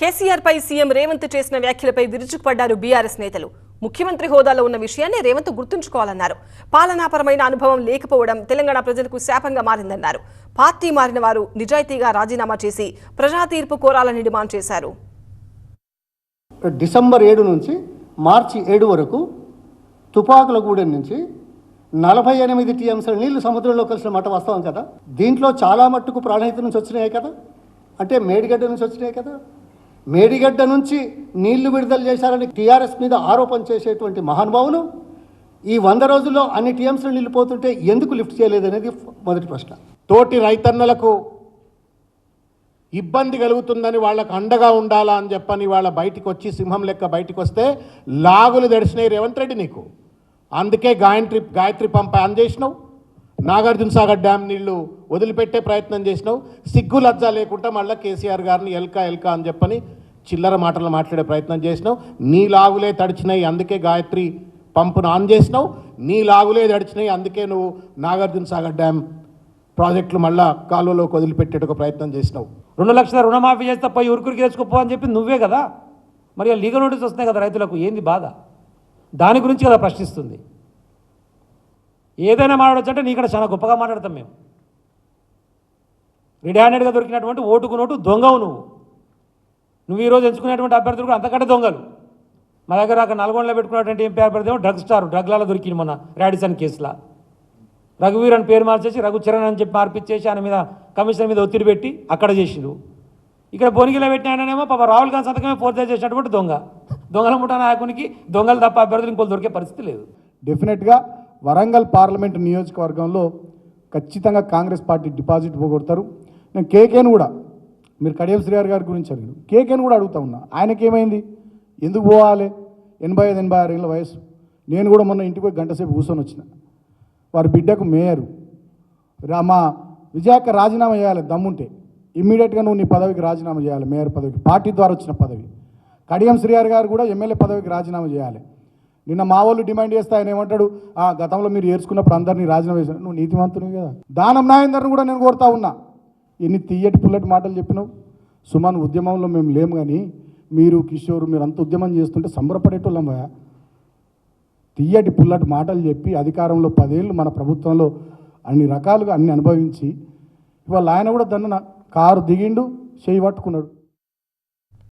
కేసీఆర్ పై CM Revanth చేసిన వ్యాఖ్యలపై విరుచుకుపడ్డారు బీఆర్ఎస్ నేతలు. ముఖ్యమంత్రి హోదాలో ఉన్న విషయాన్ని రేవంత్ గుర్తుంచుకోవాలన్నారు. పాలనాపరమైన అనుభవం లేకపోవడం తెలంగాణ ప్రజలకు శాపంగా మారిందన్నారు. పార్టీ మారిన వారు నిజాయితీగా రాజీనామా చేసి ప్రజా తీర్పు కోరాలని డిమాండ్ చేశారు. డిసెంబర్ ఏడు నుంచి మార్చి ఏడు వరకు తుపాకులగూడెం నుంచి నలభై ఎనిమిది టీఎంసీల నీళ్ళు సముద్రంలో కలిసిన మాట వాస్తవం కదా? దీంట్లో చాలా మట్టుకు ప్రాణహిత నుంచి వచ్చినాయి కదా? అంటే మేడిగడ్డ నుంచి వచ్చినాయి కదా? మేడిగడ్డ నుంచి నీళ్ళు విడుదల చేశారని టీఆర్ఎస్ మీద ఆరోపణ చేసేటువంటి మహానుభావులు ఈ వంద రోజుల్లో అన్ని టీఎంసీలు నిలిపోతుంటే ఎందుకు లిఫ్ట్ చేయలేదనేది మొదటి ప్రశ్న. తోటి రైతన్నలకు ఇబ్బంది కలుగుతుందని వాళ్ళకు అండగా ఉండాలా అని చెప్పని వాళ్ళ బయటికి వచ్చి సింహం లెక్క బయటికి వస్తే లాగులు దడిచినాయి రేవంత్ రెడ్డి నీకు. అందుకే గాయత్రి గాయత్రి పంప ఆన్ చేసినావు. నాగార్జున సాగర్ డ్యామ్ నీళ్ళు వదిలిపెట్టే ప్రయత్నం చేసినావు. సిగ్గు లజ్జ లేకుండా మళ్ళీ కేసీఆర్ గారిని ఎల్కా ఎల్కా అని చెప్పని చిల్లర మాటలు మాట్లాడే ప్రయత్నం చేసినావు. నీ లాగులే తడిచినాయి అందుకే గాయత్రి పంపును ఆన్ చేసినావు. నీ లాగులే తడిచినాయి అందుకే నువ్వు నాగార్జున సాగర్ డ్యామ్ ప్రాజెక్టులు మళ్ళా కాలువలోకి వదిలిపెట్టేట ప్రయత్నం చేసినావు. రెండు లక్షల రుణమాఫీ చేస్తే పోయి ఉరుకురికి తెచ్చుకోపో అని చెప్పి నువ్వే కదా? మరి లీగల్ నోటీస్ వస్తున్నాయి కదా రైతులకు ఏంది బాధ? దాని గురించి కదా ప్రశ్నిస్తుంది. ఏదైనా మాట్లాడచ్చు అంటే నీ ఇక్కడ చాలా గొప్పగా మాట్లాడతాం మేము. రెడీ హ్యాండెడ్గా దొరికినటువంటి ఓటుకు నోటు దొంగవు నువ్వు. నువ్వు ఈరోజు ఎంచుకునేటువంటి అభ్యర్థులు కూడా అంతకంటే దొంగలు. మా దగ్గర అక్కడ నల్గొండలో పెట్టుకున్నటువంటి ఎంపీ అభ్యర్థి ఏమో డ్రగ్ స్టార్ డ్రగ్లలో దొరికింది మొన్న రాడిసన్ కేసులో. రఘువీర్ అని పేరు మార్చేసి రఘుచరణ్ అని చెప్పి మార్పిచ్చేసి ఆయన మీద కమిషనర్ మీద ఒత్తిడి పెట్టి అక్కడ చేసిండు. ఇక్కడ బొనిగిలో పెట్టిన ఆయననేమో పాప రాహుల్ గాంధీ సంతకమే ఫోర్జరీ చేసినటువంటి దొంగ. దొంగల ముఠా నాయకునికి దొంగలు తప్ప అభ్యర్థులు ఇంకోటి దొరికే పరిస్థితి లేదు. డెఫినెట్గా వరంగల్ పార్లమెంట్ నియోజకవర్గంలో ఖచ్చితంగా కాంగ్రెస్ పార్టీ డిపాజిట్ పోగొడతారు. నేను కేకేను కూడా మీరు కడియం శ్రీగారు గారి గురించి అడిగారు. కేకేని కూడా అడుగుతా ఉన్నా. ఆయనకి ఏమైంది? ఎందుకు పోవాలి? ఎనభై ఐదు ఎనభై ఆరు ఏళ్ళ వయసు. నేను కూడా మొన్న ఇంటికి పోయి గంట సేపు కూర్చొని వచ్చిన. వారి బిడ్డకు మేయరు. రా మా విజయాక రాజీనామా చేయాలి దమ్ముంటే. ఇమ్మీడియట్గా నువ్వు నీ పదవికి రాజీనామా చేయాలి మేయర్ పదవికి. పార్టీ ద్వారా వచ్చిన పదవి. కడియం శ్రీగారు గారు కూడా ఎమ్మెల్యే పదవికి రాజీనామా చేయాలి. నిన్న మా వాళ్ళు డిమాండ్ చేస్తే ఆయన ఏమంటాడు? ఆ గతంలో మీరు ఏర్చుకున్నప్పుడు అందరినీ రాజీనామా చేశారు. నువ్వు నీతివంతుని కదా. దానం నాయందరిని కూడా నేను కోరుతా ఉన్నా. ఎన్ని తీయటి పుల్లటి మాటలు చెప్పినావు? సుమన్ ఉద్యమంలో మేము లేము కానీ మీరు కిషోర్ మీరు అంత ఉద్యమం చేస్తుంటే సంబరపడేటోళ్ళం తీయటి పుల్లటి మాటలు చెప్పి అధికారంలో పదేళ్ళు మన ప్రభుత్వంలో అన్ని రకాలుగా అన్ని అనుభవించి ఇవాళ ఆయన కూడా దన్న కారు దిగిండు చేయి పట్టుకున్నాడు.